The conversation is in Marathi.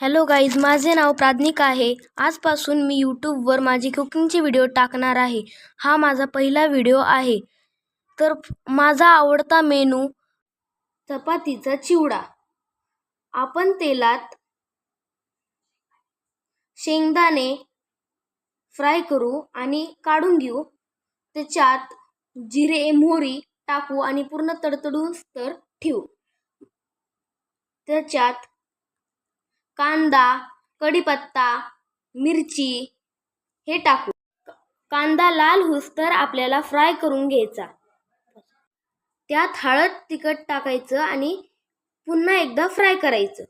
हॅलो गाईज माझे नाव प्राज्ञिक आहे. आजपासून मी यूट्यूबवर माझी कुकिंगचे व्हिडिओ टाकणार आहे. हा माझा पहिला व्हिडिओ आहे. तर माझा आवडता मेनू चपातीचा चिवडा. आपण तेलात शेंगदाणे फ्राय करू आणि काढून घेऊ. त्याच्यात जिरे मोहरी टाकू आणि पूर्ण तडतडून तर ठेवू. त्याच्यात कांदा कढीपत्ता मिरची हे टाकू. कांदा लाल होस तर आपल्याला फ्राय करून घ्यायचा. त्यात हळद तिखट टाकायचं आणि पुन्हा एकदा फ्राय करायचं.